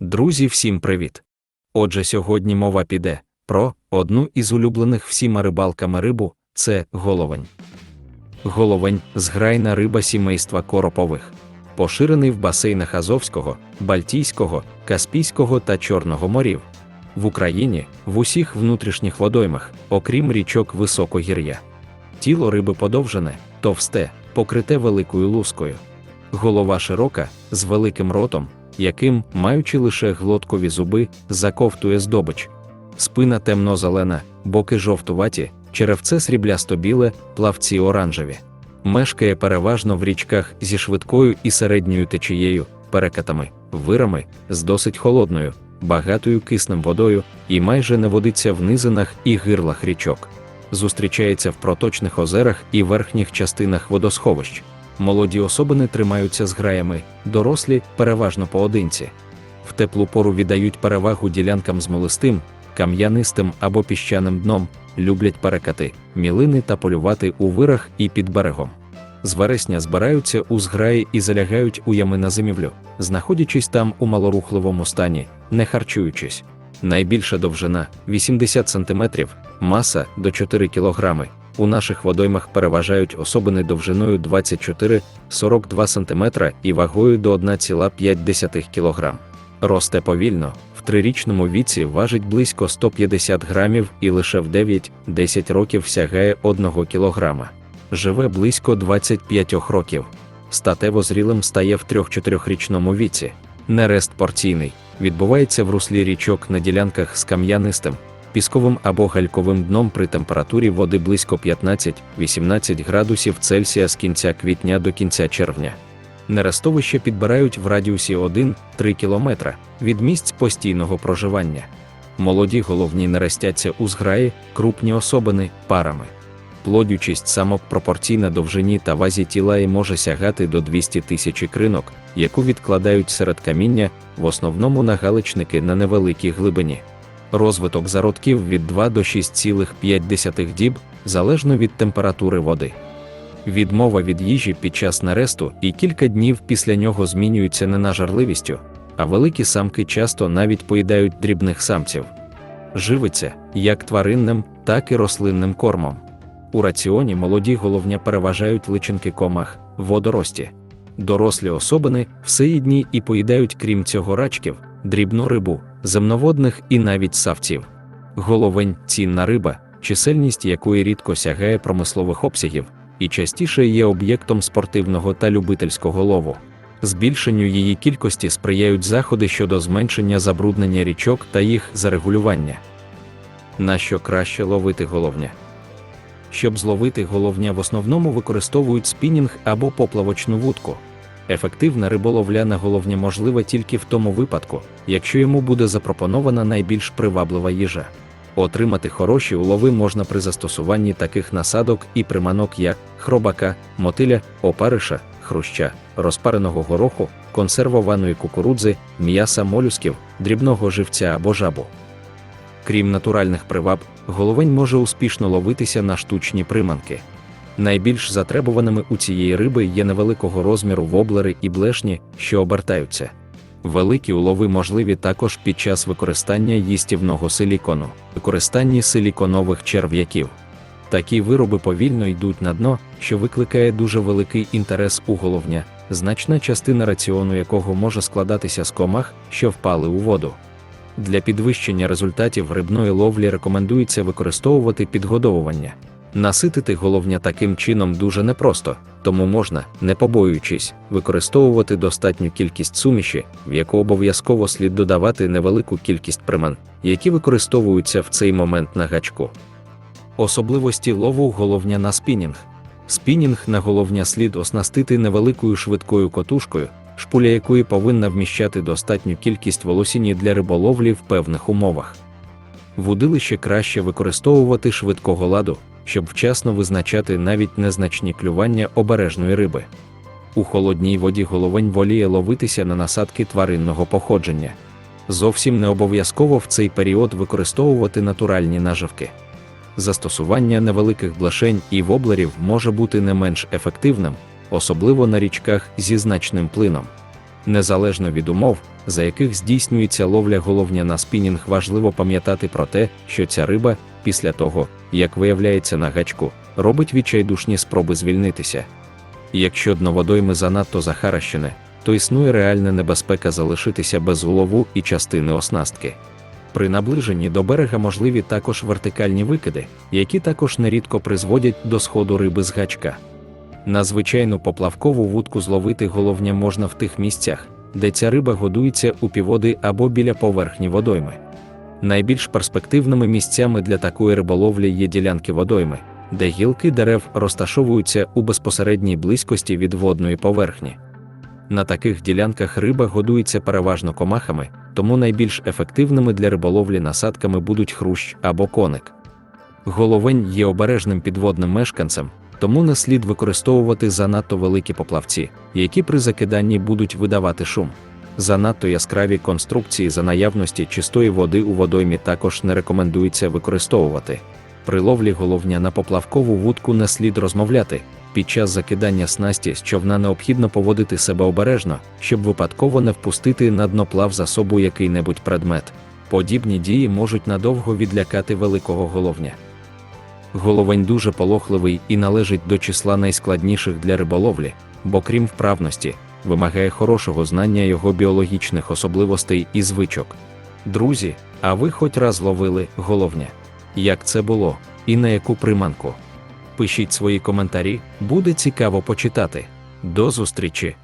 Друзі, всім привіт! Отже, сьогодні мова піде про одну із улюблених всіма рибалками рибу це головень. Головень зграйна риба сімейства коропових, поширений в басейнах Азовського, Бальтійського, Каспійського та Чорного морів. В Україні в усіх внутрішніх водоймах, окрім річок високогір'я. Тіло риби подовжене, товсте, покрите великою лускою. Голова широка, з великим ротом, яким, маючи лише глоткові зуби, заковтує здобич. Спина темно-зелена, боки жовтуваті, черевце сріблясто-біле, плавці оранжеві. Мешкає переважно в річках зі швидкою і середньою течією, перекатами, вирами, з досить холодною, багатою киснем водою і майже не водиться в низинах і гирлах річок. Зустрічається в проточних озерах і верхніх частинах водосховищ. Молоді особини тримаються з граями, дорослі переважно поодинці. В теплу пору віддають перевагу ділянкам з молистим, кам'янистим або піщаним дном, люблять перекати, мілини та полювати у вирах і під берегом. З вересня збираються у зграї і залягають у ями на зимівлю, знаходячись там у малорухливому стані, не харчуючись. Найбільша довжина 80 см, маса до 4 кг. У наших водоймах переважають особини довжиною 24-42 см і вагою до 1,5 кг. Росте повільно, в трирічному віці важить близько 150 грамів і лише в 9-10 років сягає 1 кг. Живе близько 25 років. Статево зрілим стає в 3-4-річному віці. Нерест порційний відбувається в руслі річок на ділянках з кам'янистим, пісковим або гальковим дном при температурі води близько 15-18 градусів Цельсія з кінця квітня до кінця червня. Нерестовище підбирають в радіусі 1-3 км від місць постійного проживання. Молоді головні нерестяться у зграї, крупні особини парами. Плодючість самок пропорційна довжині та вазі тіла і може сягати до 200 тисяч кринок, яку відкладають серед каміння, в основному на галичники на невеликій глибині. Розвиток зародків від 2 до 6,5 діб залежно від температури води. Відмова від їжі під час нересту і кілька днів після нього змінюються не на жарливістю, а великі самки часто навіть поїдають дрібних самців. Живиться як тваринним, так і рослинним кормом. У раціоні молоді головня переважають личинки комах, водорості. Дорослі особини всеїдні і поїдають, крім цього, рачків, дрібну рибу, земноводних і навіть савців. Головень цінна риба, чисельність якої рідко сягає промислових обсягів, і частіше є об'єктом спортивного та любительського лову. Збільшенню її кількості сприяють заходи щодо зменшення забруднення річок та їх зарегулювання. На що краще ловити головня? Щоб зловити головня, в основному використовують спінінг або поплавочну вудку. Ефективна риболовляна головня можлива тільки в тому випадку, якщо йому буде запропонована найбільш приваблива їжа. Отримати хороші улови можна при застосуванні таких насадок і приманок, як хробака, мотиля, опариша, хруща, розпареного гороху, консервованої кукурудзи, м'яса молюсків, дрібного живця або жабу. Крім натуральних приваб, головень може успішно ловитися на штучні приманки. Найбільш затребуваними у цієї риби є невеликого розміру воблери і блешні, що обертаються. Великі улови можливі також під час використання їстівного силікону, використанні силіконових черв'яків. Такі вироби повільно йдуть на дно, що викликає дуже великий інтерес у головня, значна частина раціону якого може складатися з комах, що впали у воду. Для підвищення результатів рибної ловлі рекомендується використовувати підгодовування. Наситити головня таким чином дуже непросто, тому можна, не побоюючись, використовувати достатню кількість суміші, в яку обов'язково слід додавати невелику кількість приман, які використовуються в цей момент на гачку. Особливості лову головня на спінінг. Спінінг на головня слід оснастити невеликою швидкою котушкою, шпуля якої повинна вміщати достатню кількість волосіні для риболовлі в певних умовах. Вудилище краще використовувати швидкого ладу, щоб вчасно визначати навіть незначні клювання обережної риби. У холодній воді головень воліє ловитися на насадки тваринного походження. Зовсім не обов'язково в цей період використовувати натуральні наживки. Застосування невеликих блешень і воблерів може бути не менш ефективним, особливо на річках зі значним плином. Незалежно від умов, за яких здійснюється ловля головня на спінінг, важливо пам'ятати про те, що ця риба, після того, як виявляється на гачку, робить відчайдушні спроби звільнитися. Якщо дно водойми занадто захаращене, то існує реальна небезпека залишитися без улову і частини оснастки. При наближенні до берега можливі також вертикальні викиди, які також нерідко призводять до сходу риби з гачка. На звичайну поплавкову вудку зловити головня можна в тих місцях, де ця риба годується у піводи або біля поверхні водойми. Найбільш перспективними місцями для такої риболовлі є ділянки водойми, де гілки дерев розташовуються у безпосередній близькості від водної поверхні. На таких ділянках риба годується переважно комахами, тому найбільш ефективними для риболовлі насадками будуть хрущ або коник. Головень є обережним підводним мешканцем, тому не слід використовувати занадто великі поплавці, які при закиданні будуть видавати шум. Занадто яскраві конструкції за наявності чистої води у водоймі також не рекомендується використовувати. При ловлі головня на поплавкову вудку не слід розмовляти. Під час закидання снасті з човна необхідно поводити себе обережно, щоб випадково не впустити на дно плав за собою який-небудь предмет. Подібні дії можуть надовго відлякати великого головня. Головень дуже полохливий і належить до числа найскладніших для риболовлі, бо крім вправності, вимагає хорошого знання його біологічних особливостей і звичок. Друзі, а ви хоч раз ловили головня? Як це було, і на яку приманку? Пишіть свої коментарі, буде цікаво почитати. До зустрічі!